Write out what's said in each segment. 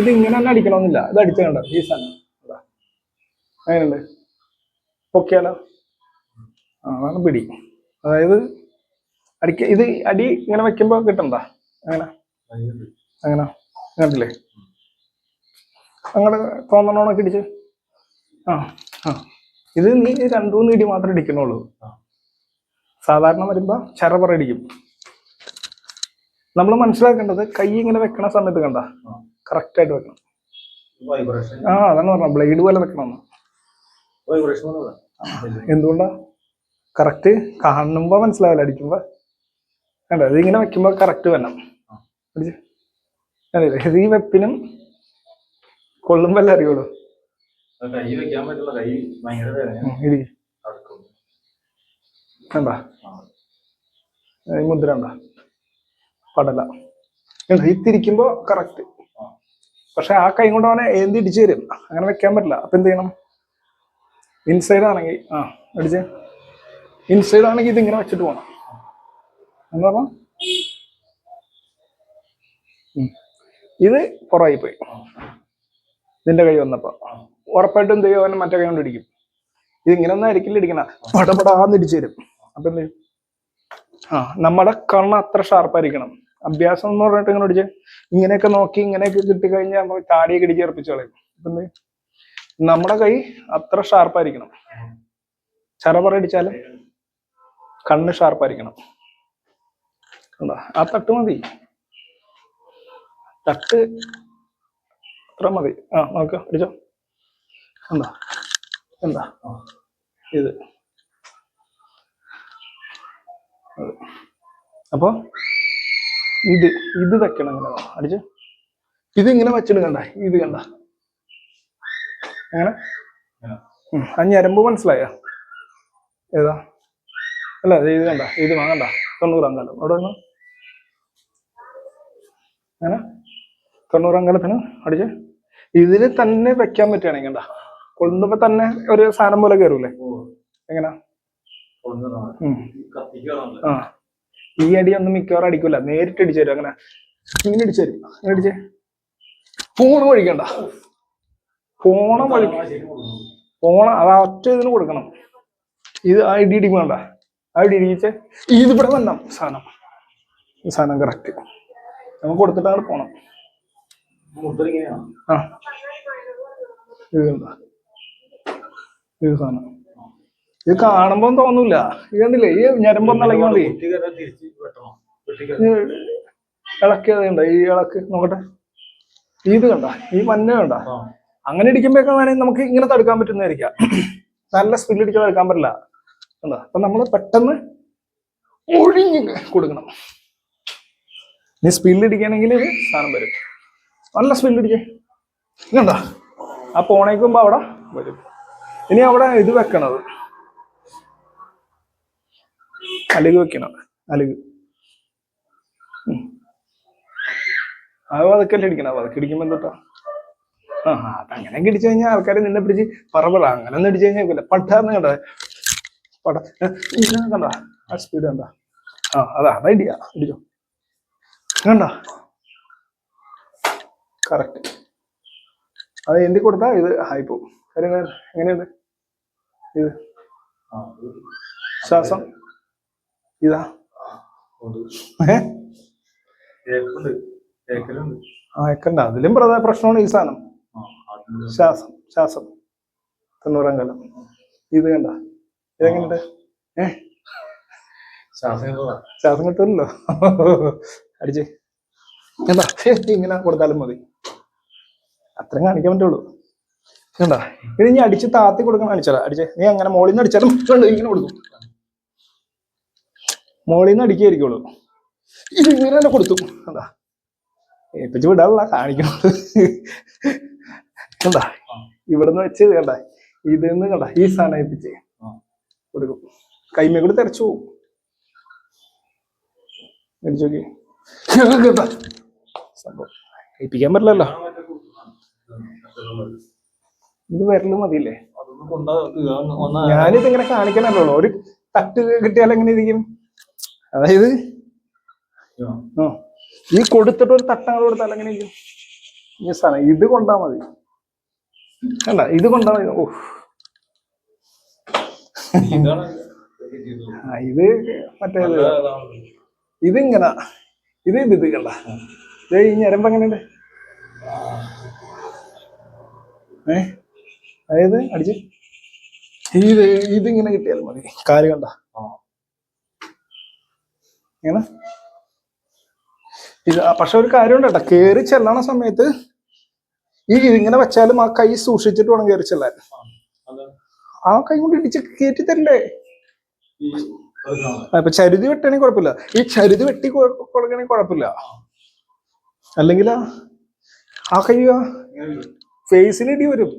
ഇത് ഇങ്ങനെ തന്നെ അടിക്കണമെന്നില്ല. ഇത് അടിച്ചു കണ്ട? ഈ സാധനം. അങ്ങനെയുണ്ട് പൊക്കിയാലോ? അതാണ് പിടി. അതായത് അടിക്ക ഇത് അടി ഇങ്ങനെ വെക്കുമ്പോ കിട്ടണ്ട അങ്ങനെ അങ്ങനെ കണ്ടില്ലേ? അങ്ങനെ തോന്നണോണൊക്കെ ഇടിച്ച്. ആ ആ. ഇത് നീ രണ്ടു മൂന്ന് ഇടി മാത്രമേ ഇടിക്കണുള്ളൂ. സാധാരണ വരുമ്പോ ചരപറ ഇടിക്കും. നമ്മൾ മനസ്സിലാക്കേണ്ടത് കൈ ഇങ്ങനെ വെക്കണ സമയത്ത് കണ്ട? കറക്റ്റ് ആയിട്ട് വെക്കണം. ആ അതാണ് പറഞ്ഞത്. ബ്ലേഡ് പോലെ വെക്കണം എന്തുകൊണ്ടാ? കറക്റ്റ് കാണുമ്പോ മനസ്സിലാവില്ല അടിക്കുമ്പോ. കണ്ടോ? ഇതിങ്ങനെ വെക്കുമ്പോൾ വെക്കുമ്പോ കറക്റ്റ് വരണം? ഇത് ഈ വെപ്പിനും കൊള്ളുമ്പല്ലേ അറിയുള്ളൂ. കൈ വെക്കാൻ കൈ ഭയങ്കര ആ. ഈ മുദ്ര കണ്ട? പടല. തിരിക്കുമ്പോ കറക്റ്റ്. പക്ഷെ ആ കൈ കൊണ്ട് അവനെ ഏന്തി ഇടിച്ചു തരും. അങ്ങനെ വെക്കാൻ പറ്റില്ല. അപ്പൊ എന്ത് ചെയ്യണം? ഇൻസൈഡ് ആണെങ്കിൽ ആ അടിച്ച്. ഇൻസൈഡ് ആണെങ്കിൽ ഇതിങ്ങനെ വെച്ചിട്ട് പോകണം എന്ന് പറഞ്ഞ? ഇത് പുറമായി പോയി. നിന്റെ കൈ വന്നപ്പോ. ഉറപ്പായിട്ടും ദൈവം അവനെ മറ്റേ കൈ കൊണ്ട് ഇടിക്കും. ഇത് ഇങ്ങനെ ഒന്നും ആയിരിക്കില്ല ഇടിക്കണ. പടപടാന്ന് ഇടിച്ചു തരും. അപ്പൊ എന്ത് ആ നമ്മുടെ കണ്ണ് അത്ര ഷാർപ്പായിരിക്കണം അഭ്യാസം എന്ന് പറഞ്ഞിട്ട് ഇങ്ങനെ ഇടിച്ച്? ഇങ്ങനെയൊക്കെ നോക്കി ഇങ്ങനെയൊക്കെ കിട്ടിക്കഴിഞ്ഞാൽ നമ്മൾ താടിയൊക്കെ ഇടിച്ച് ഉറപ്പിച്ചു കളയും. അപ്പൊ എന്ത്? നമ്മുടെ കൈ അത്ര ഷാർപ്പായിരിക്കണം ചറപറ അടിച്ചാലും കണ്ണ് ഷാർപ്പായിരിക്കണം ആ തട്ട് മതി. തട്ട് അത്ര മതി. ആ നോക്ക അടിച്ചോ എന്താ? എന്താ? ഇത്. അപ്പോ ഇത് ഇത് വെക്കണം ഇങ്ങനെ. അടിച്ച്. ഇത് ഇങ്ങനെ വെച്ചിട്ട് കണ്ട ഇത് കണ്ട. അങ്ങനെ. ആ ഞരമ്പ് മനസ്സിലായ? ഏതാ? അല്ല ഇത് കണ്ട ഇത് വാങ്ങണ്ട തൊണ്ണൂറാം കാലം അവിടെ വന്നു അങ്ങനെ? തൊണ്ണൂറാം കാലത്തിന് അടിച്ച്. ഇതിന് തന്നെ വെക്കാൻ പറ്റുകയാണെങ്കിൽ കണ്ട? കൊണ്ടുമ്പോ തന്നെ ഒരു സാധനം പോലെ കയറൂലേ എങ്ങനാ? ആ. ഈ അടി ഒന്നും മിക്കവാറും അടിക്കൂല. നേരിട്ട് അടിച്ചു തരും അങ്ങനെ. ഇങ്ങനെ അടിച്ചു തരും അങ്ങനെ അടിച്ചേ ഫോണ് വഴിക്കണ്ട ഫോണ വഴി. ഫോണ അത് ഒറ്റ ഇതിന് കൊടുക്കണം. ഇത് ആ ഇടി ഇടിക്കും വേണ്ട. ആ ഇടി ഇടിച്ച് ഇത് ഇവിടെ വരണം. സാധനം. സാധനം കറക്റ്റ് നമുക്ക് കൊടുത്തിട്ടാണ് പോണം. ആ. ഇത് സാധനം. ഇത് കാണുമ്പോ തോന്നൂല. ഇത് കണ്ടില്ലേ? ഈ ഞരമ്പൊന്നും ഇളകി മതി തിരിച്ച് വെട്ടണം. വെട്ടിക്കഴിഞ്ഞാൽ ഈ ഇളക്കിയത് കണ്ട? ഈ ഇളക്ക് നോക്കട്ടെ. ഇത് കണ്ട? ഈ മഞ്ഞ കണ്ട. അങ്ങനെ ഇടിക്കുമ്പോഴൊക്കെ വേണമെങ്കിൽ നമുക്ക് ഇങ്ങനെ തടുക്കാൻ പറ്റുന്നതായിരിക്കാം. നല്ല സ്പീഡിൽ ഇടിക്കാൻ തടുക്കാൻ പറ്റില്ല. കണ്ട? അപ്പൊ നമ്മൾ പെട്ടെന്ന് ഒഴിഞ്ഞ് കൊടുക്കണം. നീ സ്പീഡിൽ ഇടിക്കുകയാണെങ്കിൽ ഇത് സാധനം വരും. നല്ല സ്പീഡിൽ ഇടിക്കേ. ഇങ്ങണ്ടാ ആ പോണേക്കുമ്പോ അവിടെ വരും. ഇനി അവിടെ ഇത് വെക്കണത്. അലുക് വെക്കണം. അലുക് അത് വതക്കല്ലേ ഇടിക്കണം പതുക്കെ ഇടിക്കുമ്പോ എന്തൊട്ടാ ആ അങ്ങനെ ഇടിച്ചു കഴിഞ്ഞാൽ ആൾക്കാർ നിന്നെ പിടിച്ച് പറ പറ അങ്ങനെ ഒന്നും ഇടിച്ചു കഴിഞ്ഞാൽ കേൾക്കില്ല പട്ടാന്ന് കണ്ട? പട കണ്ട? ആ സ്പീഡ് കണ്ട? ആ അതാ അതാ ഇടിയാ. ഇടിച്ചോ. കണ്ട? കറക്റ്റ് അത് എന്തി കൊടുത്താ? ഇത് ആയി പോകും കാര്യം? എങ്ങനെയുണ്ട്? ഇത് ശ്വാസം. ഇതാ. ആ കണ്ട അതിലും പ്രധാന പ്രശ്നമാണ് ഈ സാധനം. ശ്വാസം ശ്വാസം. തൊണ്ണൂറാം കാലം. ഇത് കണ്ട. ഇതെങ്ങനെയുണ്ട്. ശ്വാസം കിട്ടുമല്ലോ. അടിച്ച്. എന്താ? ഇങ്ങനെ കൊടുത്താലും മതി. അത്രയും കാണിക്കാൻ പറ്റുള്ളൂ. കണ്ട? ഇത് ഇനി അടിച്ച് താത്തി കൊടുക്കണം അടിച്ചാലാ അടിച്ച് നീ അങ്ങനെ മോളിൽ നിന്ന് അടിച്ചാലും ഇങ്ങനെ കൊടുക്കും. മോളിൽ നിന്ന് അടിക്കായിരിക്കുള്ളൂ. ഇത് ഇങ്ങനെ തന്നെ കൊടുത്തു. എന്താ ഏൽപ്പിച്ച് വിടാനുള്ള കാണിക്കണത് കണ്ടാ? ഇവിടുന്ന് വെച്ച് കണ്ട? ഇതിന്ന് കണ്ട? ഈ സാധനം ഏൽപ്പിച്ച്. കൊടുക്കും. കൈമേ കൂടി തെരച്ചു പോകും സംഭവം. ഏൽപ്പിക്കാൻ പറ്റില്ലല്ലോ. ഇത് വിരൽ മതിയില്ലേ? ഞാനിത് ഇങ്ങനെ കാണിക്കാനല്ലോ ഒരു തട്ട് കിട്ടിയാൽ എങ്ങനെ ഇരിക്കും? അതായത്. ഈ കൊടുത്തിട്ട് ഒരു തട്ടങ്ങൾ കൊടുത്താൽ എങ്ങനെ ഇരിക്കും? ഈ ഇത് കൊണ്ടാ മതി. അല്ല ഇത് കൊണ്ടാ മതി. ഓ ഇത് മറ്റേ ഇതിങ്ങനെ. ഇത് ഇത് ഇത് കണ്ട? ഈ ഞരമ്പ് എങ്ങനെയുണ്ട്? ഏ? അതായത് അടിച്ച്. ഇത് ഇതിങ്ങനെ കിട്ടിയാൽ മതി. കാൽ കണ്ട. ഇങ്ങനെ. ഇത് പക്ഷെ ഒരു കാര്യമുണ്ട് കേട്ടോ. കേറി ചെല്ലണ സമയത്ത് ഈ ഇതിങ്ങനെ വെച്ചാലും ആ കൈ സൂക്ഷിച്ചിട്ട് വേണം കയറി ചെല്ലാൻ. ആ കൈ കൊണ്ട് ഇടിച്ച് കയറ്റി തരണ്ടേ അപ്പൊ ഇപ്പൊ ചരുതി വെട്ടണെങ്കിൽ കുഴപ്പമില്ല. ഈ ചരുതി വെട്ടി കൊടുക്കണെങ്കിൽ കുഴപ്പമില്ല. അല്ലെങ്കിൽ ആ കൈ ഫേസിൽ ഇടി വരും.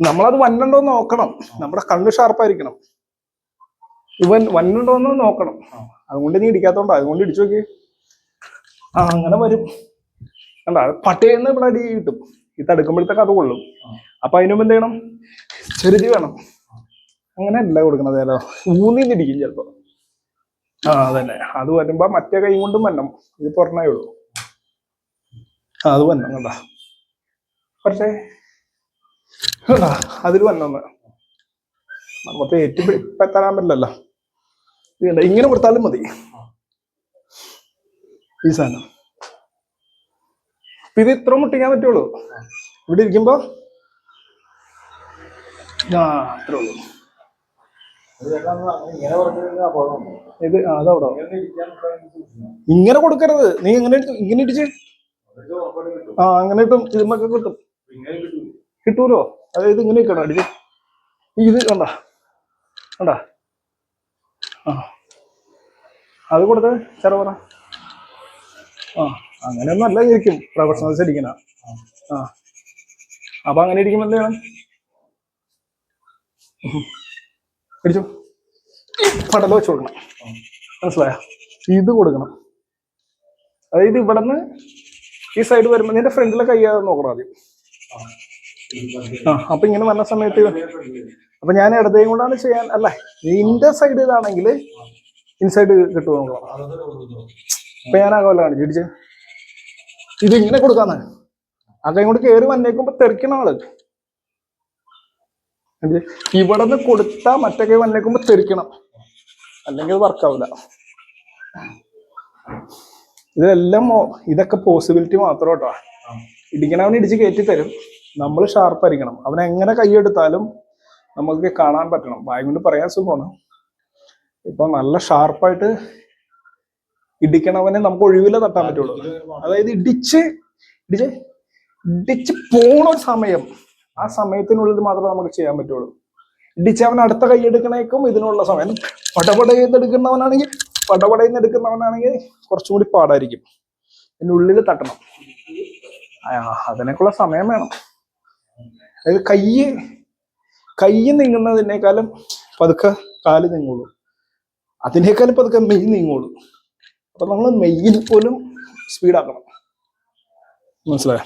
നമ്മളത് വന്നുണ്ടോ നോക്കണം. നമ്മുടെ കണ്ണ് ഷാർപ്പായിരിക്കണം. ഇവൻ വന്നുണ്ടോ എന്ന് നോക്കണം. അതുകൊണ്ട് നീ ഇടിക്കാത്തോണ്ടോ. അതുകൊണ്ട് ഇടിച്ചു നോക്കി. ആ അങ്ങനെ വരും. കണ്ടാ? പട്ടയെന്ന് ഇവിടെ അടി കിട്ടും. ഈ തടുക്കുമ്പോഴത്തേക്ക് അത് കൊള്ളും. അപ്പൊ അതിനുമ്പ് എന്ത് ചെയ്യണം? ചെറുതി വേണം. അങ്ങനെ അല്ല കൊടുക്കണത് അല്ലോ ഇടിക്കും ചിലപ്പോ. ആ അതന്നെ. അത് വരുമ്പോ മറ്റേ കൈ കൊണ്ടും വന്നം ഇത് പറഞ്ഞേ ഉള്ളൂ. അത് വന്നം കണ്ടാ? പക്ഷേ അതിൽ വന്നൊന്ന്. നമുക്ക് ഏറ്റുപിടിപ്പെത്താൻ പറ്റില്ലല്ലോ. ഇത് ഇങ്ങനെ കൊടുത്താലും മതി. ഈ സാധനം. ഇത് ഇത്ര മുട്ടിക്കാൻ പറ്റുള്ളൂ. ഇവിടെ ഇരിക്കുമ്പോ ആ അത്രേ ഉള്ളൂ. ഇങ്ങനെ ഇത് അതവിടെ. ഇങ്ങനെ ഇങ്ങനെ കൊടുക്കരുത്. നീ എങ്ങനെ ഇങ്ങനെ ഇടിച്ച് ആ അങ്ങനെ കിട്ടും ഇതുമൊക്കെ കിട്ടും. കിട്ടൂലോ? അതായത് ഇങ്ങനെ കിട്ടണം. അടിച്ച് ഇത് കണ്ട കണ്ട. ആ. അത് കൊടുത്ത് ചെറ പറ. ആ അങ്ങനെയൊന്നും അല്ല ഇരിക്കും പ്രൊഫഷണൽസ് ഇരിക്കണ. ആ. അപ്പൊ അങ്ങനെ ഇരിക്കുമ്പോ എന്ത് ചെയ്യണം. പിടിച്ചോ. പടല വെച്ച് കൊടുക്കണം. മനസ്സിലായോ? ഇത് കൊടുക്കണം. അതായത് ഇവിടെ നിന്ന് ഈ സൈഡ് വരുമ്പോ നിന്റെ ഫ്രണ്ടിലെ കൈ നോക്കണം ആദ്യം. അപ്പൊ ഇങ്ങനെ വന്ന സമയത്ത് അപ്പൊ ഞാൻ ഇടതേയും കൊണ്ടാണ് ചെയ്യാൻ അല്ല? നിന്റെ സൈഡ് ഇതാണെങ്കിൽ ഇൻസൈഡ് കിട്ടുമോ അപ്പൊ ഞാൻ ആ കൊല്ലം കാണിച്ചു ഇടിച്ച്. ഇത് ഇങ്ങനെ കൊടുക്കാന്ന്. അകയും കൂടി കയറി വന്നേക്കുമ്പോ തെറിക്കണ ആൾ? ഇവിടെ നിന്ന് കൊടുത്താ മറ്റേ കൈ വന്നേക്കുമ്പോ തെറിക്കണം. അല്ലെങ്കിൽ വർക്കാവില്ല ഇതെല്ലാം ഇതൊക്കെ പോസിബിലിറ്റി മാത്രം കേട്ടോ. ഇടിക്കണവൻ ഇടിച്ച് കയറ്റി തരും നമ്മൾ ഷാർപ്പായിരിക്കണം അവൻ എങ്ങനെ കൈയെടുത്താലും നമുക്ക് കാണാൻ പറ്റണം. വായും കൊണ്ട് പറയാൻ സുഖമാണ്. ഇപ്പൊ നല്ല ഷാർപ്പായിട്ട് ഇടിക്കണവനെ നമുക്ക് ഒഴിവില്ല തട്ടാൻ പറ്റുള്ളൂ. അതായത് ഇടിച്ച് ഇടിച്ച് ഇടിച്ച് പോണ സമയം ആ സമയത്തിനുള്ളിൽ മാത്രമേ നമുക്ക് ചെയ്യാൻ പറ്റുള്ളൂ. ഇടിച്ച് അവൻ അടുത്ത കൈ എടുക്കണേക്കും ഇതിനുള്ള സമയം. പടപടയെന്ന് എടുക്കുന്നവനാണെങ്കിൽ പടപടയെന്ന് എടുക്കുന്നവനാണെങ്കിൽ കുറച്ചും കൂടി പാടായിരിക്കും. അതിനുള്ളിൽ തട്ടണം. അതിനൊക്കെയുള്ള സമയം വേണം. അതായത് കയ്യ് കയ്യ് നീങ്ങുന്നതിനേക്കാളും പതുക്കെ കാൽ നീങ്ങുള്ളൂ. അതിനേക്കാളും പതുക്കെ മെയ് നീങ്ങുള്ളൂ. അപ്പൊ നമ്മൾ മെയ്യിൽ പോലും സ്പീഡാക്കണം മനസ്സിലായോ?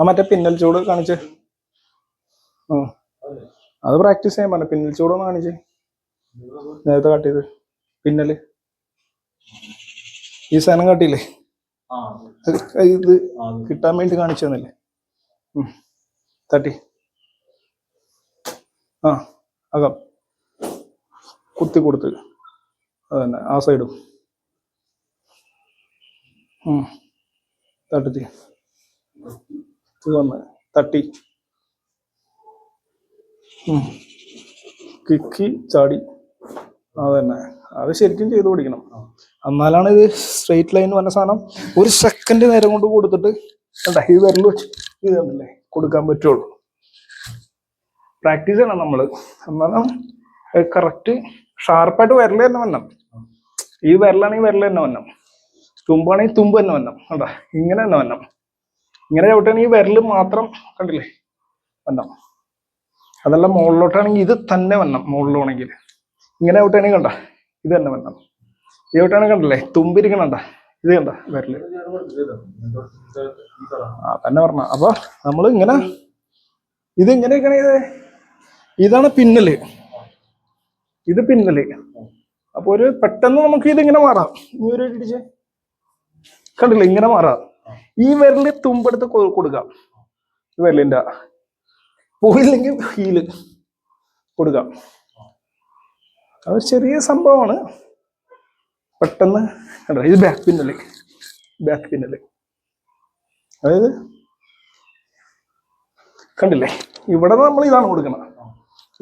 ആ മറ്റേ പിന്നൽ ചൂട് കാണിച്ച്. അത് പ്രാക്ടീസ് ചെയ്യാൻ പറഞ്ഞു. പിന്നൽ ചൂടൊന്ന് കാണിച്ച്. നേരത്തെ കാട്ടിയത് പിന്നൽ. ഈ സാധനം കാട്ടിയില്ലേ? ഇത് കിട്ടാൻ വേണ്ടി കാണിച്ചു തന്നില്ലേ? തട്ടി. ആ അകം. കുത്തി കൊടുത്ത്. അതന്നെ ആ സൈഡും. തട്ടി. വന്ന് തട്ടി. കിക്കി ചാടി. അതന്നെ. അത് ശരിക്കും ചെയ്തു പിടിക്കണം. എന്നാലാണ് ഇത് സ്ട്രെയിറ്റ് ലൈൻ വന്ന സാധനം ഒരു സെക്കൻഡ് നേരം കൊണ്ട് കൊടുത്തിട്ട് കണ്ടാ ഈ വിരൽ വെച്ച് ഇത് കൊടുക്കാൻ പറ്റുള്ളൂ. പ്രാക്ടീസ് ചെയ്യണം നമ്മൾ. എന്നാലും കറക്റ്റ് ഷാർപ്പായിട്ട് വിരൽ തന്നെ വന്നം ഈ വിരലാണെങ്കിൽ വിരൽ തന്നെ വന്നം തുമ്പാണെങ്കിൽ തുമ്പ് തന്നെ വന്നം കണ്ടാ? ഇങ്ങനെ തന്നെ വന്നം ഇങ്ങനെ ചവിട്ടാണെങ്കിൽ വിരൽ മാത്രം കണ്ടില്ലേ? വന്നം അതല്ല മുകളിലോട്ടാണെങ്കിൽ ഇത് തന്നെ വന്നം മുകളിലാണെങ്കിൽ. ഇങ്ങനെ ചവിട്ടാണെങ്കിൽ കണ്ട? ഇത് തന്നെ വരണം. ഈ ഇതോട്ടാണ് കണ്ടല്ലേ? തുമ്പിരിക്കണണ്ട? ഇത് കണ്ട? വരൽ. ആ തന്നെ പറഞ്ഞ അപ്പൊ നമ്മൾ ഇങ്ങനെ ഇത് ഇങ്ങനെ ഇരിക്കണ ഇത് ഇതാണ് പിന്നൽ. ഇത് പിന്നൽ. അപ്പൊ ഒരു പെട്ടെന്ന് നമുക്ക് ഇത് ഇങ്ങനെ മാറാം. ഈ ഒരു ഇടിച്ച്. കണ്ടില്ല? ഇങ്ങനെ മാറാം. ഈ വിരൽ തുമ്പെടുത്ത് കൊടുക്കാം. വിരലിന്റെ പോയില്ലെങ്കിൽ ഹീൽ കൊടുക്കാം. അത് ചെറിയ സംഭവമാണ്. പെട്ടെന്ന് കണ്ടോ? ഇത് ബാക്ക് പിന്നൽ ബാക്ക് പിന്നൽ അതായത് കണ്ടില്ലേ? ഇവിടെ നമ്മൾ ഇതാണ് കൊടുക്കണം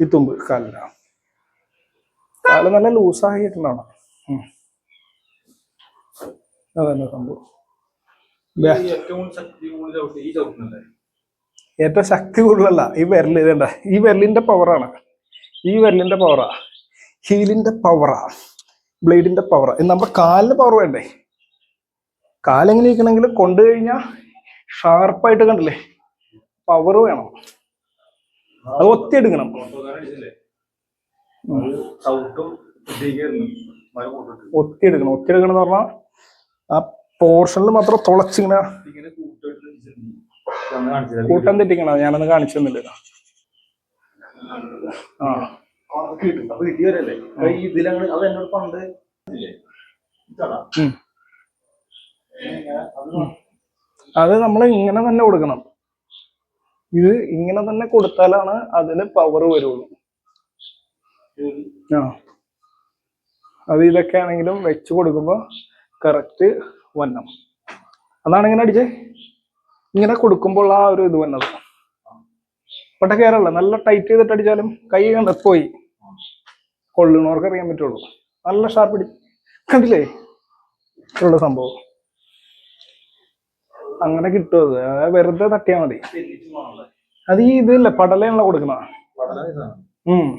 ഈ തുമ്പ് കാലില കാൽ നല്ല ലൂസായിട്ടുണ്ടാവണം. അതന്നെ സംഭവം. ഏറ്റവും ശക്തി കൂടുതലല്ല ഈ വിരൽ ഇതണ്ട ഈ വിരലിന്റെ പവറാണ് ഈ വിരലിന്റെ പവറാ ഹീലിന്റെ പവറാ ബ്ലേഡിന്റെ പവർ നമ്മുടെ കാലിന് പവർ വേണ്ടേ? കാലെങ്ങനെ ഇരിക്കണമെങ്കിൽ കൊണ്ടു കഴിഞ്ഞാൽ ഷാർപ്പായിട്ട് കണ്ടില്ലേ? പവർ വേണം. അത് ഒത്തി എടുക്കണം ഒത്തി എടുക്കണം ഒത്തി എടുക്കണം എന്ന് പറഞ്ഞാൽ ആ പോർഷനിൽ മാത്രം തുളച്ചിങ്ങനെ കൂട്ടം തെറ്റിക്കണം? ഞാനൊന്ന് കാണിച്ചു തന്നില്ല? ആ. കിട്ടും. അപ്പൊ കിട്ടി വരല്ലേ ഈ ഇതിലങ്ങനെ അത് എന്നോട് പണ്ട് ഇല്ലേ? നമ്മൾ ഇങ്ങനെ തന്നെ കൊടുക്കണം. ഇത് ഇങ്ങനെ തന്നെ കൊടുത്താലാണ് അതിന് പവർ വരുള്ളൂ. ആ. അത് ഇതൊക്കെ ആണെങ്കിലും വെച്ച് കൊടുക്കുമ്പോൾ കറക്റ്റ് വന്നം അതാണ് ഇങ്ങനെ അടിച്ചേ? ഇങ്ങനെ കൊടുക്കുമ്പോൾ ആ ഒരു ഇത് വന്നത്. പട്ടക്കേറല്ല കയറല്ല? നല്ല ടൈറ്റ് ചെയ്തിട്ട് അടിച്ചാലും കൈ പോയി. കൊള്ളുന്നവർക്ക് അറിയാൻ പറ്റുള്ളൂ. നല്ല ഷാർപ്പ് അടി കണ്ടില്ലേ? ഉള്ള സംഭവം. അങ്ങനെ കിട്ടും അത്. വെറുതെ തട്ടിയാൽ മതി. അത് ഈ ഇതില്ല പടലയാണല്ലോ കൊടുക്കണ ഉം.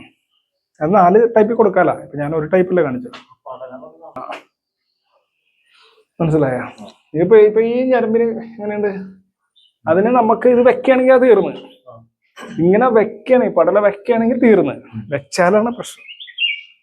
അത് നാല് ടൈപ്പിൽ കൊടുക്കാല. ഇപ്പൊ ഞാൻ ഒരു ടൈപ്പില്ല കാണിച്ചത്. മനസ്സിലായ? ഇപ്പൊ ഇപ്പൊ ഈ ഞരമ്പിന് എങ്ങനെയുണ്ട്? അതിന് നമുക്ക് ഇത് വെക്കുകയാണെങ്കിൽ അത് തീർന്ന്. ഇങ്ങനെ വെക്കണേ പടല വെക്കുകയാണെങ്കിൽ തീർന്ന്. വെച്ചാലാണ് പ്രശ്നം.